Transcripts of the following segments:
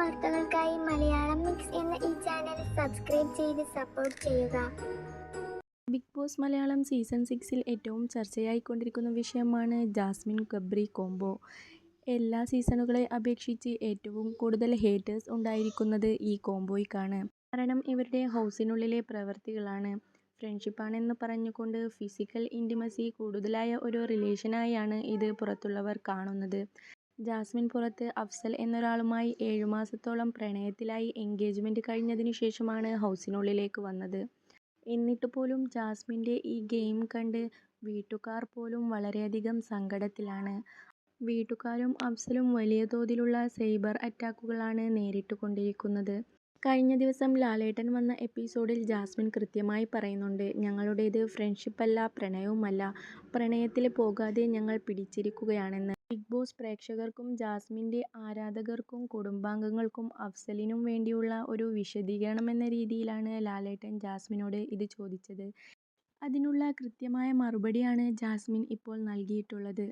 വാർത്തകൾക്കായി മലയാളം മിക്സ് എന്ന ഈ ചാനൽ സബ്സ്ക്രൈബ് ചെയ്ത് സപ്പോർട്ട് ചെയ്യുക. ബിഗ് ബോസ് മലയാളം സീസൺ സിക്സിൽ ഏറ്റവും ചർച്ചയായിക്കൊണ്ടിരിക്കുന്ന വിഷയമാണ് ജാസ്മിൻ ഗബ്രി കോംബോ എല്ലാ സീസണുകളെ അപേക്ഷിച്ച് ഏറ്റവും കൂടുതൽ ഹേറ്റേഴ്സ് ഉണ്ടായിരിക്കുന്നത് ഈ കോംബോയ്ക്കാണ് കാരണം ഇവരുടെ ഹൗസിനുള്ളിലെ പ്രവൃത്തികളാണ് ഫ്രണ്ട്ഷിപ്പാണെന്ന് പറഞ്ഞുകൊണ്ട് ഫിസിക്കൽ ഇന്റിമസി കൂടുതലായ ഒരു റിലേഷനായാണ് ഇത് പുറത്തുള്ളവർ കാണുന്നത്. ജാസ്മിൻ പുറത്ത് അഫ്സൽ എന്നൊരാളുമായി ഏഴു മാസത്തോളം പ്രണയത്തിലായി എൻഗേജ്മെന്റ് കഴിഞ്ഞതിനു ശേഷമാണ് ഹൗസിനുള്ളിലേക്ക് വന്നത്. എന്നിട്ട് പോലും ജാസ്മിന്റെ ഈ ഗെയിം കണ്ട് വീട്ടുകാർ പോലും വളരെയധികം സങ്കടത്തിലാണ്. വീട്ടുകാരും അഫ്സലും വലിയ തോതിലുള്ള സൈബർ അറ്റാക്കുകളാണ് നേരിട്ട് കൊണ്ടിരിക്കുന്നത്. കഴിഞ്ഞ ദിവസം ലാലേട്ടൻ വന്ന എപ്പിസോഡിൽ ജാസ്മിൻ കൃത്യമായി പറയുന്നുണ്ട് ഞങ്ങളുടേത് ഫ്രണ്ട്ഷിപ്പല്ല പ്രണയവുമല്ല. പ്രണയത്തിൽ പോകാതെ ഞങ്ങൾ പിടിച്ചിരിക്കുകയാണെന്ന്. ബിഗ് ബോസ് പ്രേക്ഷകർക്കും ജാസ്മിന്റെ ആരാധകർക്കും കുടുംബാംഗങ്ങൾക്കും അഫ്സലിനും വേണ്ടിയുള്ള ഒരു വിശദീകരണം എന്ന രീതിയിലാണ് ലാലേട്ടൻ ജാസ്മിനോട് ഇത് ചോദിച്ചത്. അതിനുള്ള കൃത്യമായ മറുപടിയാണ് ജാസ്മിൻ ഇപ്പോൾ നൽകിയിട്ടുള്ളത്.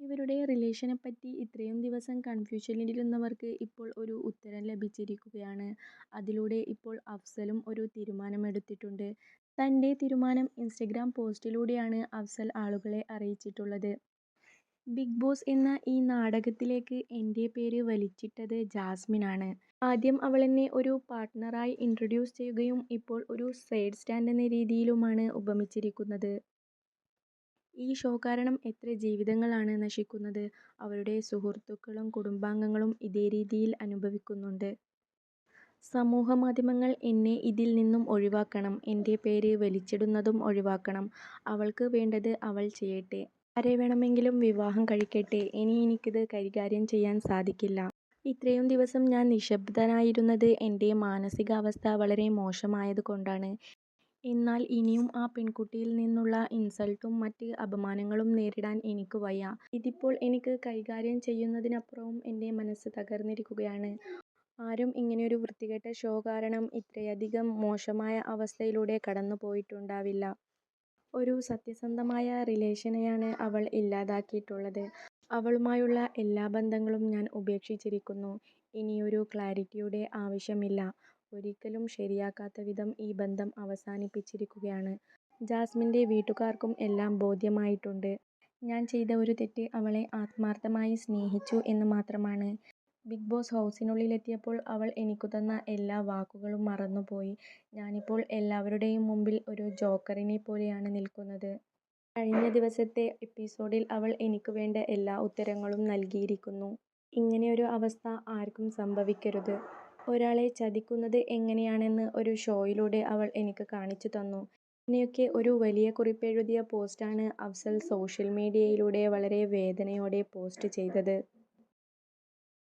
ഇവരുടെ റിലേഷനെ പറ്റി ഇത്രയും ദിവസം കൺഫ്യൂഷനിലിരുന്നവർക്ക് ഇപ്പോൾ ഒരു ഉത്തരം ലഭിച്ചിരിക്കുകയാണ്. അതിലൂടെ ഇപ്പോൾ അഫ്സലും ഒരു തീരുമാനമെടുത്തിട്ടുണ്ട്. തന്റെ തീരുമാനം ഇൻസ്റ്റഗ്രാം പോസ്റ്റിലൂടെയാണ് അഫ്സൽ ആളുകളെ അറിയിച്ചിട്ടുള്ളത്. ബിഗ് ബോസ് എന്ന ഈ നാടകത്തിലേക്ക് എന്റെ പേര് വലിച്ചിട്ടത് ജാസ്മിനാണ്. ആദ്യം അവൾ എന്നെ ഒരു പാർട്ട്ണറായി ഇൻട്രൊഡ്യൂസ് ചെയ്യുകയും ഇപ്പോൾ ഒരു സൈഡ് സ്റ്റാൻഡ് എന്ന രീതിയിലുമാണ് ഉപമിച്ചിരിക്കുന്നത്. ഈ ഷോ കാരണം എത്ര ജീവിതങ്ങളാണ് നശിക്കുന്നത്. അവരുടെ സുഹൃത്തുക്കളും കുടുംബാംഗങ്ങളും ഇതേ രീതിയിൽ അനുഭവിക്കുന്നുണ്ട്. സമൂഹ മാധ്യമങ്ങൾ എന്നെ ഇതിൽ നിന്നും ഒഴിവാക്കണം. എന്റെ പേര് വലിച്ചിടുന്നതും ഒഴിവാക്കണം. അവൾക്ക് വേണ്ടത് അവൾ ചെയ്യട്ടെ. ആരെ വേണമെങ്കിലും വിവാഹം കഴിക്കട്ടെ. ഇനി എനിക്കിത് കൈകാര്യം ചെയ്യാൻ സാധിക്കില്ല. ഇത്രയും ദിവസം ഞാൻ നിശബ്ദനായിരുന്നത് എന്റെ മാനസികാവസ്ഥ വളരെ മോശമായത് കൊണ്ടാണ് എന്നാൽ ഇനിയും ആ പെൺകുട്ടിയിൽ നിന്നുള്ള ഇൻസൾട്ടും മറ്റ് അപമാനങ്ങളും നേരിടാൻ എനിക്ക് വയ്യ. ഇതിപ്പോൾ എനിക്ക് കൈകാര്യം ചെയ്യുന്നതിനപ്പുറവും എന്റെ മനസ്സ് തകർന്നിരിക്കുകയാണ്. ആരും ഇങ്ങനെയൊരു വൃത്തികെട്ട ഷോ കാരണം ഇത്രയധികം മോശമായ അവസ്ഥയിലൂടെ കടന്നു പോയിട്ടുണ്ടാവില്ല ഒരു സത്യസന്ധമായ റിലേഷനെയാണ് അവൾ ഇല്ലാതാക്കിയിട്ടുള്ളത്. അവളുമായുള്ള എല്ലാ ബന്ധങ്ങളും ഞാൻ ഉപേക്ഷിച്ചിരിക്കുന്നു. ഇനിയൊരു ക്ലാരിറ്റിയുടെ ആവശ്യമില്ല. ഒരിക്കലും ശരിയാക്കാത്ത വിധം ഈ ബന്ധം അവസാനിപ്പിച്ചിരിക്കുകയാണ്. ജാസ്മിന്റെ വീട്ടുകാർക്കും എല്ലാം ബോധ്യമായിട്ടുണ്ട്. ഞാൻ ചെയ്ത ഒരു തെറ്റ് അവളെ ആത്മാർത്ഥമായി സ്നേഹിച്ചു എന്ന് മാത്രമാണ്. ബിഗ് ബോസ് ഹൗസിനുള്ളിലെത്തിയപ്പോൾ അവൾ എനിക്ക് തന്ന എല്ലാ വാക്കുകളും മറന്നുപോയി. ഞാനിപ്പോൾ എല്ലാവരുടെയും മുമ്പിൽ ഒരു ജോക്കറിനെ പോലെയാണ് നിൽക്കുന്നത്. കഴിഞ്ഞ ദിവസത്തെ എപ്പിസോഡിൽ അവൾ എനിക്ക് വേണ്ട എല്ലാ ഉത്തരങ്ങളും നൽകിയിരിക്കുന്നു. ഇങ്ങനെയൊരു അവസ്ഥ ആർക്കും സംഭവിക്കരുത്. ഒരാളെ ചതിക്കുന്നത് എങ്ങനെയാണെന്ന് ഒരു ഷോയിലൂടെ അവൾ എനിക്ക് കാണിച്ചു തന്നു. ഇങ്ങനെയൊക്കെ ഒരു വലിയ കുറിപ്പെഴുതിയ പോസ്റ്റാണ് അഫ്സൽ സോഷ്യൽ മീഡിയയിലൂടെ വളരെ വേദനയോടെ പോസ്റ്റ് ചെയ്തത്.